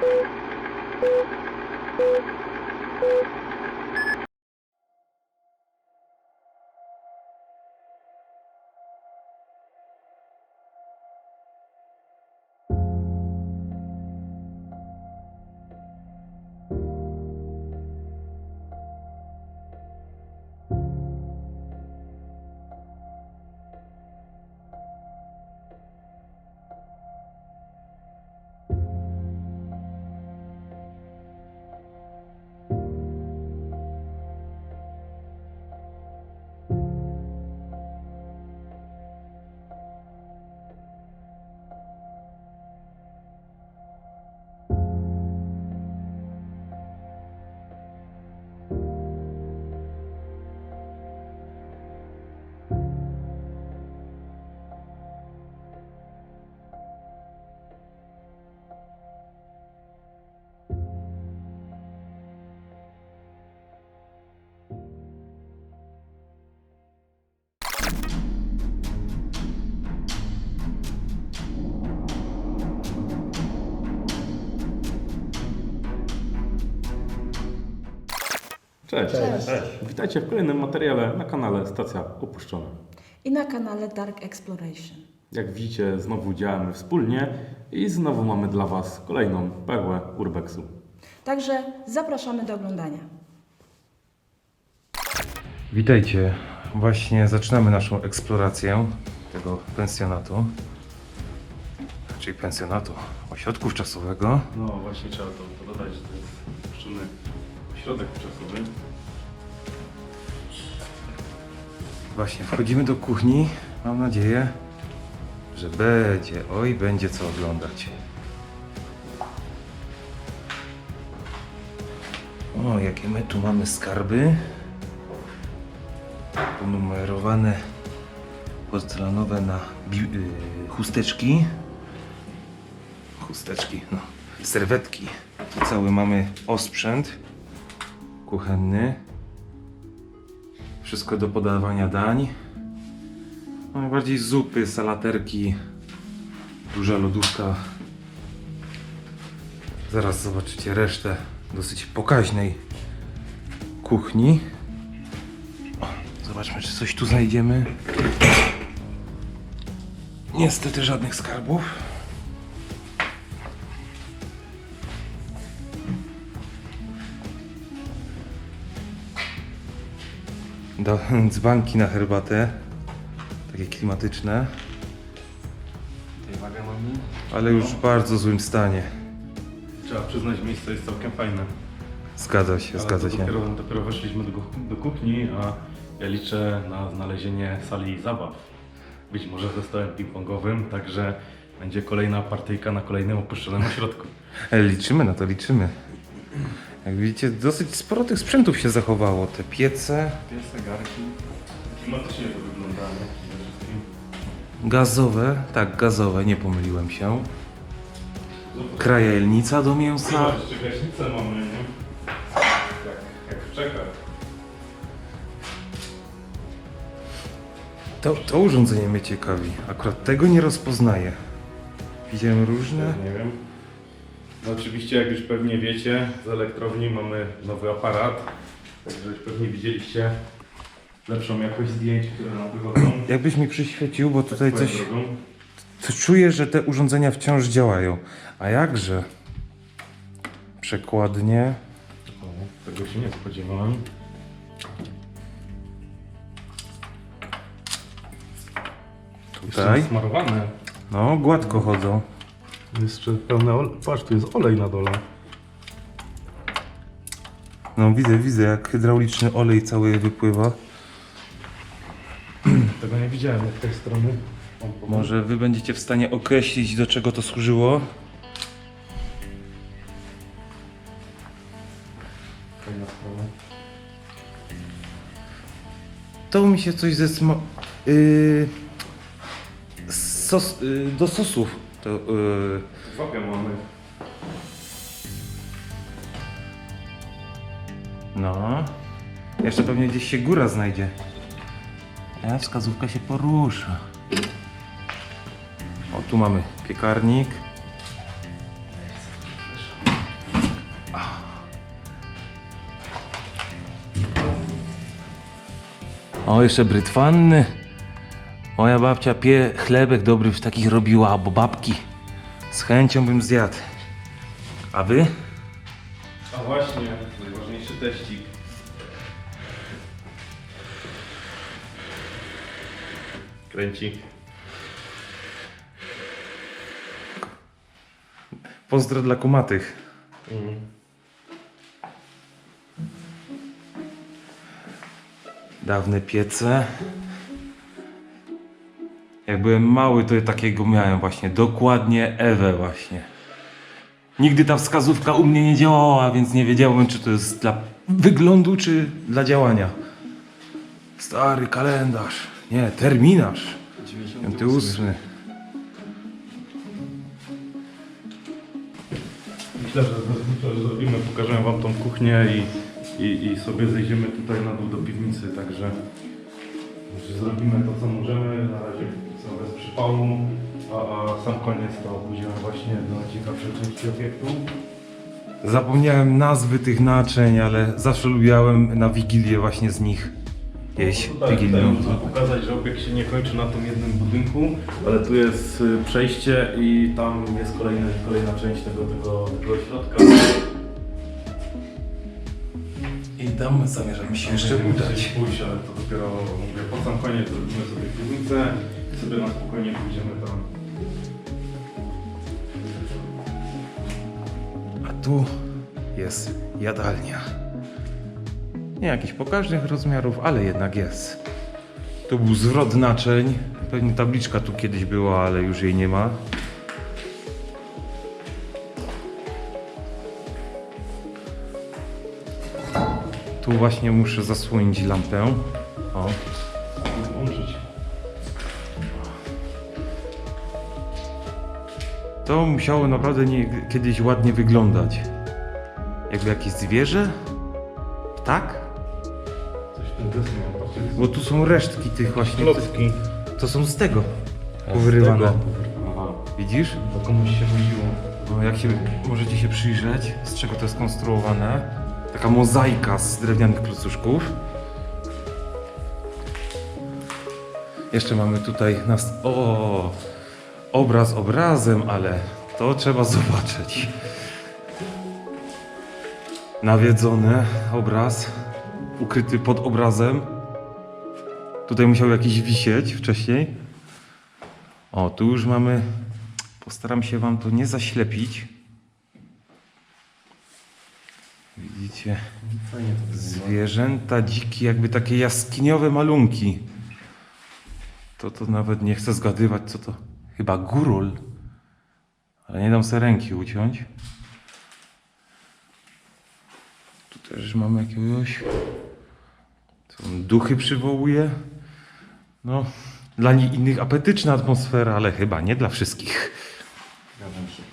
Beep. Beep. Beep. Cześć. Cześć. Witajcie w kolejnym materiale na kanale Stacja Opuszczona. I na kanale Dark Exploration. Jak widzicie, znowu działamy wspólnie i znowu mamy dla Was kolejną perłę Urbexu. Także zapraszamy do oglądania. Witajcie. Właśnie zaczynamy naszą eksplorację tego pensjonatu. Czyli pensjonatu ośrodków czasowego. No właśnie trzeba to, to dodać, że to jest opuszczony ośrodek czasowy. Właśnie wchodzimy do kuchni. Mam nadzieję, że będzie, oj, będzie co oglądać. O, jakie my tu mamy skarby. Ponumerowane porcelanowe na bi- y, chusteczki. Chusteczki, no, serwetki. Tu cały mamy osprzęt kuchenny. Wszystko do podawania dań. No, Najbardziej zupy, salaterki, duża lodówka. Zaraz zobaczycie resztę dosyć pokaźnej kuchni. Zobaczmy, czy coś tu znajdziemy. Niestety żadnych skarbów. Do, dzbanki na herbatę. Takie klimatyczne. Ale już w bardzo złym stanie. Trzeba przyznać, miejsce jest całkiem fajne. Zgadza się, Ale zgadza to się. Dopiero, dopiero weszliśmy do, do kuchni, a ja liczę na znalezienie sali zabaw. Być może ze stołem ping-pongowym, także będzie kolejna partyjka na kolejnym opuszczonym ośrodku. E, Liczymy na to, liczymy. Jak widzicie, dosyć sporo tych sprzętów się zachowało. Te piece Pies, garki. Klimatycznie to wygląda, nie? Przede wszystkim. gazowe. Tak, gazowe, nie pomyliłem się. Krajelnica do mięsa. Zobacz, gaśnicę mamy, nie? Jak, jak w Czechach. To, to urządzenie mnie ciekawi. Akurat tego nie rozpoznaję. Widziałem różne. Nie wiem. No oczywiście, jak już pewnie wiecie, z elektrowni mamy nowy aparat. Także już pewnie widzieliście lepszą jakość zdjęć, które nam wychodzą. Jakbyś mi przyświecił, bo tutaj Swoją coś... drogą. To czuję, że te urządzenia wciąż działają. A jakże? Przekładnie. O, tego się nie spodziewałem. Jeszcze Tutaj. smarowane. No, gładko chodzą. Jeszcze pełne olej. Patrz, tu jest olej na dole. No, widzę, widzę, jak hydrauliczny olej cały wypływa. Tego nie widziałem od tej strony. Może wy będziecie w stanie określić, do czego to służyło? Fajna sprawa. To mi się coś ze sma... Yy... Sos, yy, do sosów. To, yy... Mamy. No. Jeszcze pewnie gdzieś się góra znajdzie. A wskazówka się porusza. O, tu mamy piekarnik. O, jeszcze brytwanny. Moja babcia pie chlebek dobry w takich robiła, albo babki. Z chęcią bym zjadł. A wy? A właśnie, najważniejszy teścik. Kręci. Pozdro dla kumatych. Dawne piece. Jak byłem mały, to takiego miałem właśnie. Dokładnie Ewę właśnie. Nigdy ta wskazówka u mnie nie działała, więc nie wiedziałem, czy to jest dla wyglądu, czy dla działania. Stary kalendarz. Nie, terminarz. 98. Myślę, że zrobimy, pokażę wam tą kuchnię i, i, i sobie zejdziemy tutaj na dół do piwnicy, także że zrobimy to co możemy, na razie co bez przypału, a, a sam koniec to pójdziemy właśnie do ciekawszej części obiektu. Zapomniałem nazwy tych naczyń, ale zawsze lubiałem na Wigilię właśnie z nich jeść tutaj Wigilią. można pokazać, że obiekt się nie kończy na tym jednym budynku, ale tu jest y, przejście i tam jest kolejna, kolejna część tego, tego, tego środka. I tam zamierzamy się jeszcze udać. pójść, ale to dopiero mówię, po sam koniec zrobimy sobie piwnicę sobie na spokojnie pójdziemy tam. A tu jest jadalnia. Nie jakichś pokaźnych rozmiarów, ale jednak jest. Tu był zwrot naczyń. Pewnie tabliczka tu kiedyś była, ale już jej nie ma. Tu właśnie muszę zasłonić lampę. O, To musiało naprawdę nie, kiedyś ładnie wyglądać. Jakby jakieś zwierzę? Tak? Miał patrzeć. Bo tu są resztki tych właśnie. Klocki. To są z tego. Powyrywane. Widzisz? to komuś się. No, jak się możecie się przyjrzeć, z czego to jest skonstruowane. Taka mozaika z drewnianych klocuszków. Jeszcze mamy tutaj nas. O! Obraz obrazem, ale to trzeba zobaczyć. Nawiedzony obraz, ukryty pod obrazem. Tutaj musiał jakiś wisieć wcześniej. O, tu już mamy. Postaram się wam to nie zaślepić. Widzicie? Zwierzęta dzikie, jakby takie jaskiniowe malunki. To to nawet nie chcę zgadywać, co to. Chyba górol. Ale nie dam sobie ręki uciąć. Tu też mamy jakiegoś. Duchy przywołuje. No, dla innych apetyczna atmosfera, ale chyba nie dla wszystkich. Zgadzam się.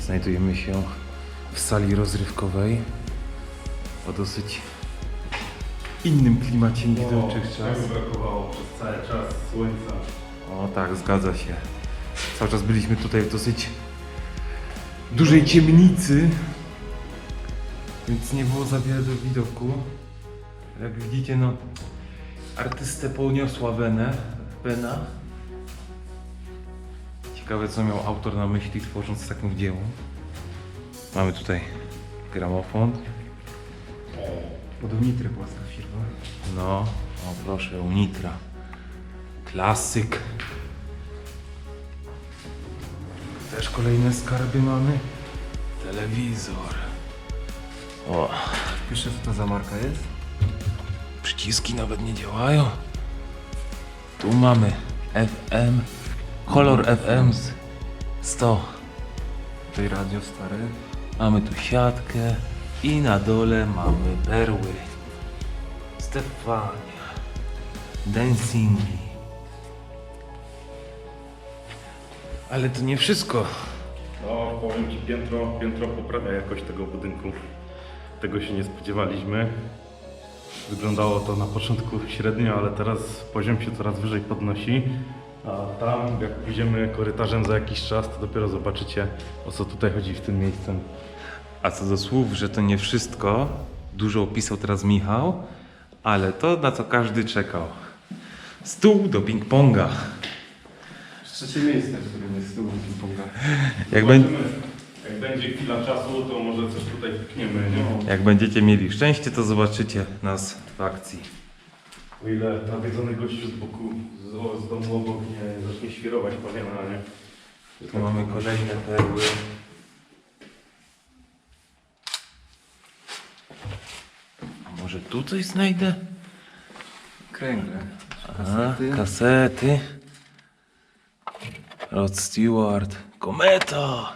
Znajdujemy się w sali rozrywkowej o dosyć innym klimacie niż dotychczas. Brakowało przez cały czas słońca. O tak, zgadza się. Cały czas byliśmy tutaj w dosyć dużej ciemnicy, więc nie było za wiele do widoku. Jak widzicie, no, artystę poniosła wenę, wena. Ciekawe, co miał autor na myśli, tworząc taką dzieło. Mamy tutaj gramofon. Pod Unitrę polska firma. No, o proszę, Unitra. Klasyk. Też kolejne skarby mamy. Telewizor. O, Wiesz co to za marka jest? przyciski nawet nie działają. Tu mamy FM, kolor FM z 100. Tutaj radio stare. Mamy tu siatkę i na dole mamy perły. Stefania. Dancingi. Ale to nie wszystko. No, powiem Ci, piętro, piętro poprawia jakość tego budynku. Tego się nie spodziewaliśmy. Wyglądało to na początku średnio, ale teraz poziom się coraz wyżej podnosi. A tam, jak pójdziemy korytarzem za jakiś czas, to dopiero zobaczycie, o co tutaj chodzi w tym miejscem. A co do słów, że to nie wszystko, dużo opisał teraz Michał, ale to na co każdy czekał. Stół do ping-ponga. Trzecie miejsce, w którym jest stół ping-ponga. Jak, bę- jak będzie chwila czasu, to może coś tutaj pykniemy, nie? jak będziecie mieli szczęście, to zobaczycie nas w akcji. O ile nawiedzony gościu z boku, z, z domu obok nie zacznie świrować pawiana, nie? Tu mamy kolejne perły. A może tu coś znajdę? Kręgle. A, Kasety. kasety. Rod Stewart. Kometa!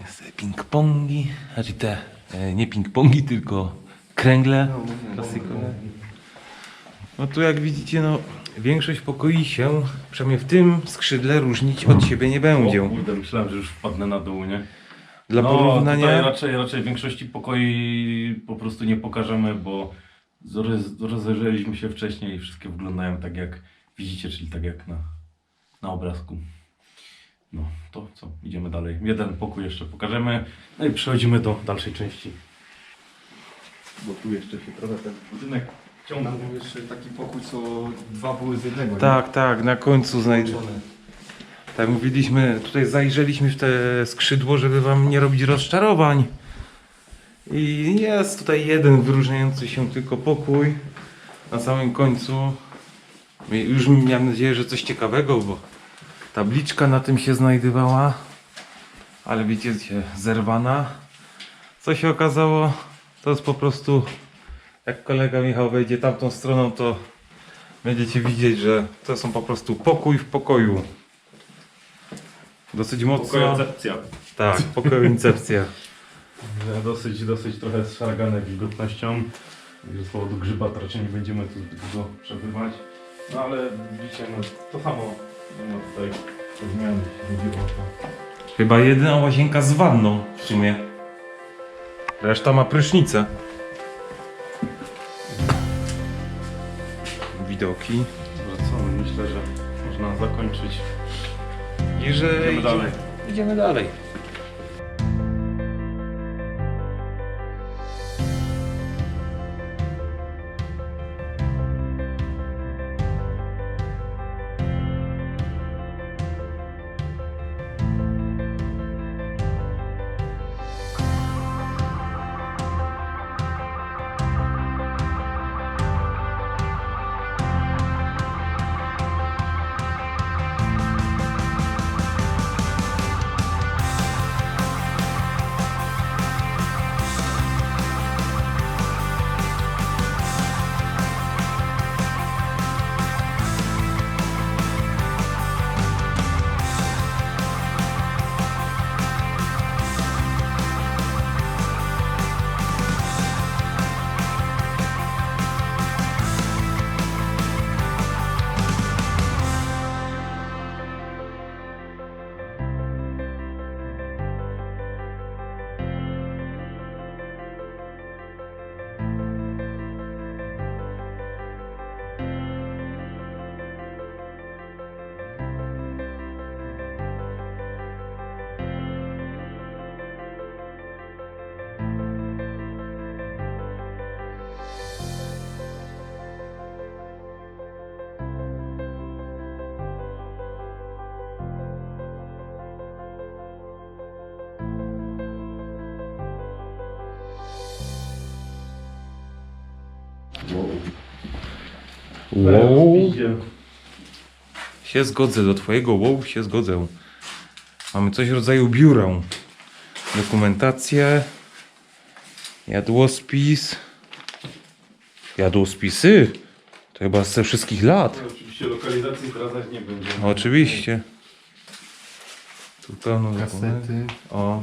Jest te ping-pongi. Znaczy te, e, nie ping-pongi, tylko kręgle. No, mówię, Klasykowe. No tu jak widzicie, no większość pokoi się, przynajmniej w tym skrzydle, różnić od siebie nie O będzie. kurde, myślałem, że już wpadnę na dół, nie? Dla no, Tutaj porównania, raczej, raczej większości pokoi po prostu nie pokażemy, bo zroz- rozejrzeliśmy się wcześniej i wszystkie wyglądają tak jak widzicie, czyli tak jak na, na obrazku. No, to co? Idziemy dalej. Jeden pokój jeszcze pokażemy, no i przechodzimy do dalszej części. Bo tu jeszcze się trochę ten budynek ciągnie. Tam był jeszcze taki pokój, co dwa były z jednego. nie? tak, tak, na końcu znajdę. Połączone. Tak mówiliśmy, tutaj zajrzeliśmy w te skrzydło, żeby wam nie robić rozczarowań. I jest tutaj jeden wyróżniający się tylko pokój na samym końcu. I Już miałem nadzieję, że coś ciekawego, bo tabliczka na tym się znajdowała, ale widzicie, zerwana. Co się okazało, to jest po prostu, jak kolega Michał wejdzie tamtą stroną, to będziecie widzieć, że to są po prostu pokój w pokoju. Dosyć mocno. Pokojocepcja. Tak, pokojoincepcja. Że Dosyć, dosyć trochę zszargane wilgotnością. Z powodu grzyba to raczej nie będziemy tu zbyt długo przebywać. No ale widzicie, no to samo. Nie ma tutaj zmian, jeśli chodzi o to. Chyba jedyna łazienka z wanną w sumie. Reszta ma prysznicę. Widoki. Że co, myślę, że można zakończyć. I że Idziemy dalej. Idziemy dalej. Wow. Idzie. Się zgodzę, do twojego wow się zgodzę. Mamy coś w rodzaju biura. Dokumentację. Jadłospis. Jadłospisy? To chyba ze wszystkich lat. Oczywiście lokalizacji zdradzać nie będzie. Oczywiście. Tu pełno dokumentów. Kasety. O,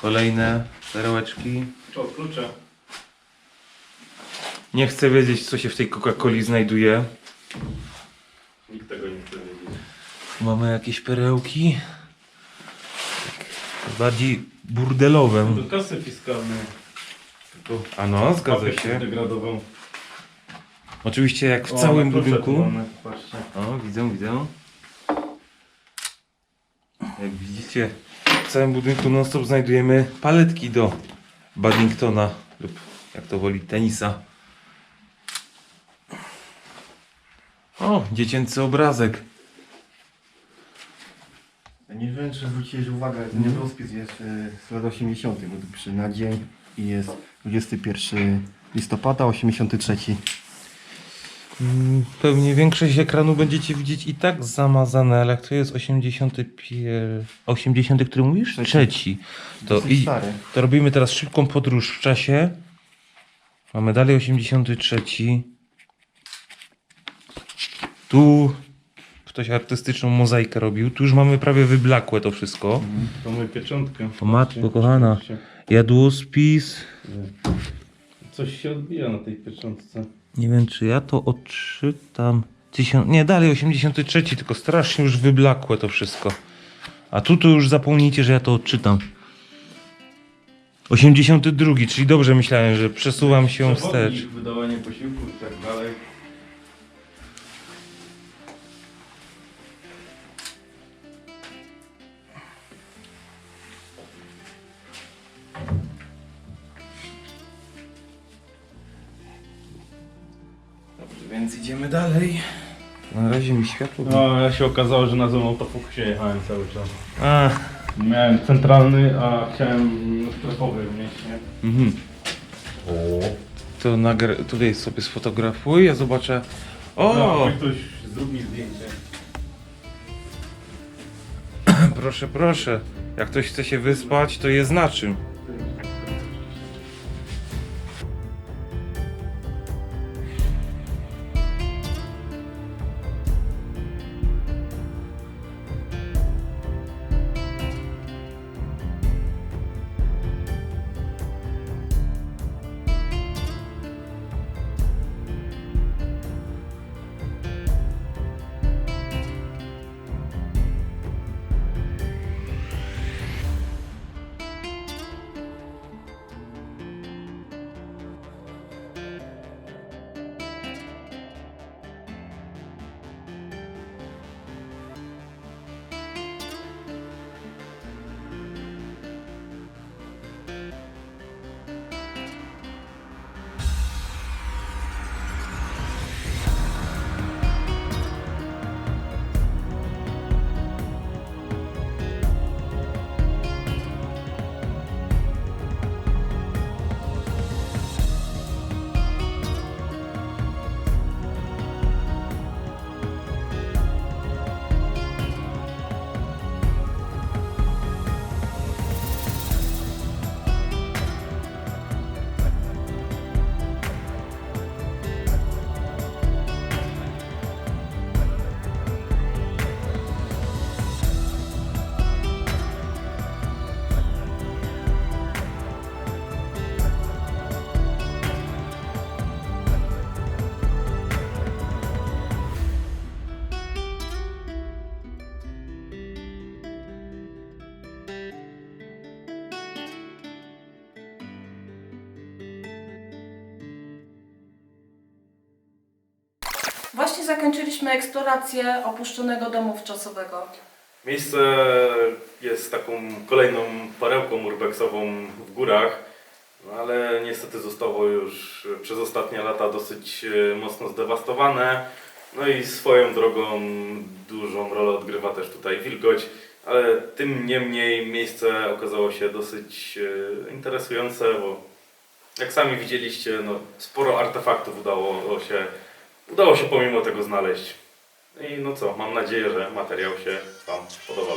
kolejne perełeczki. O, klucze. Nie chcę wiedzieć, co się w tej Coca-Coli znajduje. Nikt tego nie chce wiedzieć. Mamy jakieś perełki. Tak, Bardziej burdelowe. Do kasy fiskalnej. Tylko A no, zgadza papier się. Oczywiście jak w O, całym na klucze tu budynku. mamy, Patrzcie. O, widzę, widzę. Jak widzicie, w całym budynku non-stop znajdujemy paletki do badmintona lub jak to woli tenisa. O, dziecięcy obrazek. Nie wiem, czy zwróciłeś uwagę, ten rozpis jest e, z lat 80. bo tu pisze na dzień i jest 21 listopada 83. Mm, Pewnie większość ekranu będziecie widzieć i tak zamazane, ale jak to jest 81... 80, który mówisz? Trzeci. Trzeci. To, Dosyć i, stary. to robimy teraz szybką podróż w czasie. Mamy dalej 83. Tu ktoś artystyczną mozaikę robił. Tu już mamy prawie wyblakłe to wszystko. To mamy pieczątkę. O matko kochana. Jadłospis. Coś się odbija na tej pieczątce. Nie wiem, czy ja to odczytam. Tysiąc... Nie, dalej 83, tylko strasznie już wyblakłe to wszystko. A tu to już zapomnijcie, że ja to odczytam. 82, czyli dobrze myślałem, że przesuwam się Przewodnik, wstecz. wydawanie posiłków i tak dalej. Więc idziemy dalej. Na razie mi światło. No, ja się okazało, że na złym autofokusie jechałem cały czas. A, Miałem centralny, a chciałem sklepowy w mieście. mhm. To nagr- tutaj sobie sfotografuj, ja zobaczę. O! No, ktoś zrób mi zdjęcie. Proszę, proszę. Jak ktoś chce się wyspać, to jest na czym. Właśnie zakończyliśmy eksplorację opuszczonego domu wczasowego. Miejsce jest taką kolejną perełką urbexową w górach, no ale niestety zostało już przez ostatnie lata dosyć e, mocno zdewastowane. No i swoją drogą dużą rolę odgrywa też tutaj wilgoć, ale tym niemniej miejsce okazało się dosyć e, interesujące, bo jak sami widzieliście, no, sporo artefaktów udało się udało się pomimo tego znaleźć. I no co, mam nadzieję, że materiał się Wam podobał.